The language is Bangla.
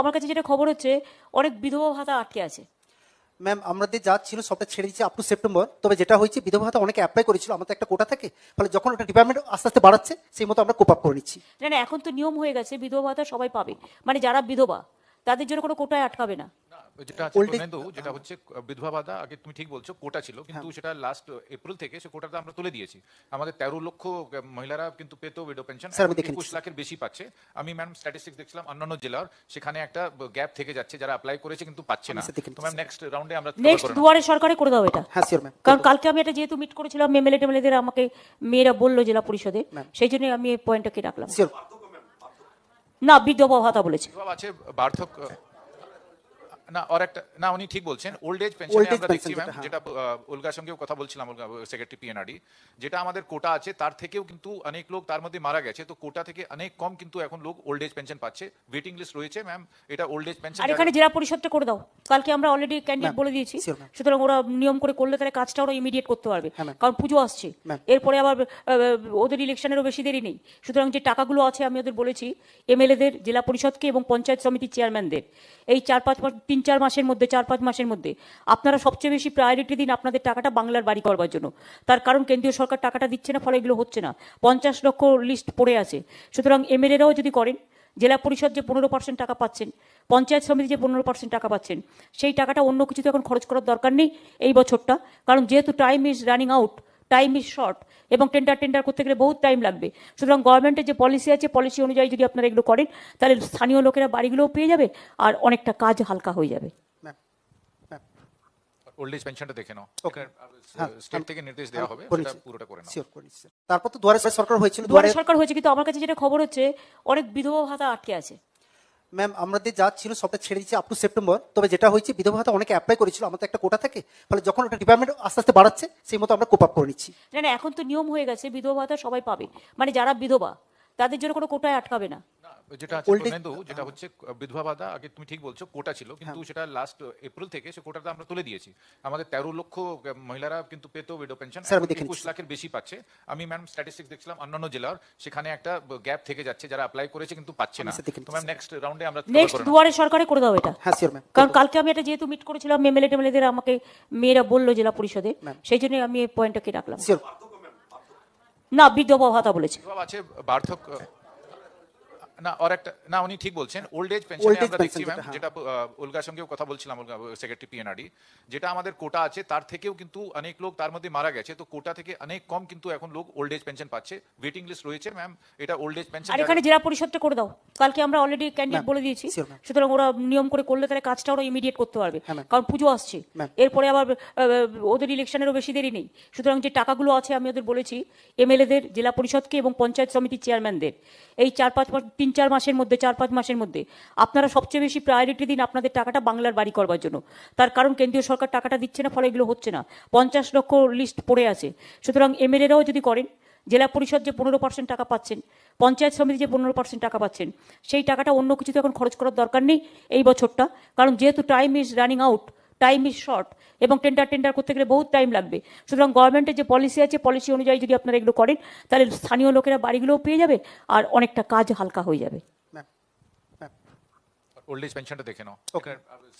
আমার কাছে যেটা খবর হচ্ছে অনেক বিধবা ভাতা আটকে আছে। ম্যাম আমাদের যা ছিল সবটা ছেড়ে দিচ্ছে আপ টু সেপ্টেম্বর তবে যেটা হয়েছে বিধবা ভাতা অনেকে অ্যাপ্লাই করেছিল আমাদের একটা কোটা থাকে ফলে যখন ওটা ডিপার্টমেন্ট আস্তে আস্তে বাড়াচ্ছে সেই মতো আমরা কোপ আপ করে নিচ্ছি। না না এখন তো নিয়ম হয়ে গেছে বিধবা ভাতা সবাই পাবে। মানে যারা বিধবা তাদের জন্য কোনো কোটায় আটকাবে না না, যেটা যেটা হচ্ছে বিধবা ভাতা আগে তুমি ঠিক বলছো কোটা ছিল কিন্তু সেটা লাস্ট এপ্রিল থেকে সে কোটাটা আমরা তুলে দিয়েছি। আমাদের তেরো লক্ষ মহিলারা কিন্তু পেত উইডো পেনশন স্যার, একুশ লাখের বেশি পাচ্ছে। আমি ম্যাম স্ট্যাটিস্টিক্স দেখছিলাম অন্যান্য জেলার সেখানে একটা গ্যাপ থেকে যাচ্ছে যারা অ্যাপ্লাই করেছে কিন্তু পাচ্ছে না। স্যার তো ম্যাম নেক্সট রাউন্ডে আমরা নেক্সট। দুয়ারে সরকারে করে দাও এটা। হ্যাঁ শিওর ম্যাম কারণ কালকে আমি এটা যেহেতু মিট করেছিলাম এমএলএ টেমএলএদের আমাকে মেয়েরা বলল জেলা পরিষদে সেই জন্য আমি এই পয়েন্টটাকে রাখলাম। না বিধবা ভাতা বলেছে। বার্ধক্য না আর একটা না উনি ঠিক বলছেন ওল্ড এজ পেনশনে আমরা দেখছি ম্যাম যেটা, হ্যাঁ। উলগার সঙ্গেও কথা বলছিলাম সেক্রেটারি পিএনআরডি যেটা আমাদের কোটা আছে তার থেকেও কিন্তু অনেক লোক তার মধ্যে মারা গেছে তো কোটা থেকে অনেক কম কিন্তু এখন লোক ওল্ড এজ পেনশন পাচ্ছে ওয়েটিং লিস্ট রয়েছে ম্যাম এটা ওল্ড এজ পেনশন আর এখানে জেলা পরিষদটা করে দাও কালকে আমরা অলরেডি ক্যান্ডিডেট বলে দিয়েছি সুতরাং ওরা নিয়ম করে করলে তাহলে কাজটা ওরা ইমিডিয়েট করতে পারবে হ্যাঁ, কারণ পুজো আসছে এরপরে আবার আহ, ওদের ইলেকশনেরও বেশি দেরি নেই সুতরাং যে টাকাগুলো আছে আমি ওদের বলেছি এমএলএদের জেলা পরিষদকে এবং পঞ্চায়েত সমিতির চেয়ারম্যানদের এই চার পাঁচ মাস তিন চার মাসের মধ্যে চার পাঁচ মাসের মধ্যে আপনারা সবচেয়ে বেশি প্রায়োরিটি দিন আপনাদের টাকাটা বাংলার বাড়ি করবার জন্য। তার কারণ কেন্দ্রীয় সরকার টাকাটা দিচ্ছে না, ফলে এগুলো হচ্ছে না। পঞ্চাশ লক্ষ লিস্ট পড়ে আছে। সুতরাং এমএলএরাও যদি করেন, জেলা পরিষদ যে পনেরো পার্সেন্ট টাকা পাচ্ছেন, পঞ্চায়েত সমিতি যে পনেরো পার্সেন্ট টাকা পাচ্ছেন, সেই টাকাটা অন্য কিছুতে এখন খরচ করার দরকার নেই এই বছরটা। কারণ যেহেতু time is running out time is short এবং টেন্ডার টেন্ডার করতে গেলে বহুত টাইম লাগবে। সুতরাং গভর্নমেন্টের যে পলিসি আছে পলিসি অনুযায়ী যদি আপনারা এগুলো করেন তাহলে স্থানীয় লোকেরা বাড়িগুলোও পেয়ে যাবে আর অনেকটা কাজ হালকা হয়ে যাবে। ম্যাম ম্যাম ওল্ড এজ পেনশনটা দেখে নাও। Okay. হ্যাঁ, স্টেট থেকে নির্দেশ দেওয়া হবে সেটা পুরোটা করে নাও। শিওর করে তারপর তো দুয়ারে সরকার হয়েছিল দুয়ারে সরকার হয়েছে কিন্তু আমার কাছে যেটা খবর হচ্ছে অনেক বিধবা ভাতা আটকে আছে। ম্যাম আমাদের যা ছিল সবটা ছেড়ে দিচ্ছে আপ টু সেপ্টেম্বর তবে যেটা হয়েছে বিধবা ভাতা অনেকে অ্যাপ্লাই করেছিল আমাদের একটা কোটা থাকে। ফলে যখন ওটা ডিপার্টমেন্ট আস্তে আস্তে বাড়াচ্ছে সেই মতো আমরা কোপ আপ করে নিচ্ছি। না না এখন তো নিয়ম হয়ে গেছে বিধবা ভাতা সবাই পাবে। মানে যারা বিধবা তাদের জন্য কোনো কোটায় আটকাবে না না, যেটা আছে Old যেটা হচ্ছে বিধবা ভাতা আগে তুমি ঠিক বলছো কোটা ছিল কিন্তু সেটা লাস্ট এপ্রিল থেকে সে কোটাটা আমরা তুলে দিয়েছি। আমাদের তেরো লক্ষ মহিলারা কিন্তু পেত উইডো পেনশন স্যার, একুশ লাখের বেশি পাচ্ছে। আমি ম্যাম স্ট্যাটিস্টিক্স দেখছিলাম অন্যান্য জেলার সেখানে একটা গ্যাপ থেকে যাচ্ছে যারা অ্যাপ্লাই করেছে কিন্তু পাচ্ছে না। স্যার তো ম্যাম নেক্সট রাউন্ডে আমরা নেক্সট দুয়ারে সরকারে করে দাও এটা। হ্যাঁ শিওর ম্যাম কারণ কালকে আমি এটা যেহেতু মিট করেছিলাম এমএলএ টেমএলএদের আমাকে মেয়েরা বলল জেলা পরিষদে সেই জন্য আমি এই পয়েন্টটাকে রাখলাম। না বিধবা ভাতা বলেছে। আছে বার্ধক্য না আর একটা না উনি ঠিক বলছেন ওল্ড এজ পেনশন আমরা দেখছি ম্যাম যেটা, আহ, উলগার সঙ্গেও কথা বলছিলাম সেক্রেটারি পিএনআরডি যেটা আমাদের কোটা আছে তার থেকেও কিন্তু অনেক লোক তার মধ্যে মারা গেছে তো কোটা থেকে অনেক কম কিন্তু এখন লোক ওল্ড এজ পেনশন পাচ্ছে ওয়েটিং লিস্ট রয়েছে ম্যাম এটা ওল্ড এজ পেনশন আর এখানে জেলা পরিষদটা করে দাও। কালকে আমরা অলরেডি ক্যান্ডিডেট বলে দিয়েছি। সুতরাং ওরা নিয়ম করে করলে তাহলে কাজটা ওরা ইমিডিয়েট করতে পারবে। হ্যাঁ, কারণ পুজো আসছে। এরপরে আবার ওদের ইলেকশনেরও বেশি দেরি নেই। সুতরাং যে টাকাগুলো আছে আমি ওদের বলেছি এমএলএদের জেলা পরিষদকে এবং পঞ্চায়েত সমিতির চেয়ারম্যানদের এই চার পাঁচ মাস তিন চার মাসের মধ্যে চার পাঁচ মাসের মধ্যে আপনারা সবচেয়ে বেশি প্রায়োরিটি দিন আপনাদের টাকাটা বাংলার বাড়ি করবার জন্য। তার কারণ কেন্দ্রীয় সরকার টাকাটা দিচ্ছে না ফলে এগুলো হচ্ছে না। পঞ্চাশ লক্ষ লিস্ট পড়ে আছে। সুতরাং এমএলএরাও যদি করেন জেলা পরিষদ যে পনেরো পার্সেন্ট টাকা পাচ্ছেন পঞ্চায়েত সমিতি যে পনেরো পার্সেন্ট টাকা পাচ্ছেন সেই টাকাটা অন্য কিছুতে এখন খরচ করার দরকার নেই এই বছরটা। কারণ যেহেতু time is running out time is short এবং টেন্ডার টেন্ডার করতে গেলে বহুত টাইম লাগবে। সুতরাং গভর্নমেন্টের যে পলিসি আছে পলিসি অনুযায়ী যদি আপনারা এগুলো করেন তাহলে স্থানীয় লোকেরা বাড়িগুলোও পেয়ে যাবে আর অনেকটা কাজ হালকা হয়ে যাবে। ম্যাম ম্যাম ওল্ড এজ পেনশনটা দেখে নাও। Okay. এটা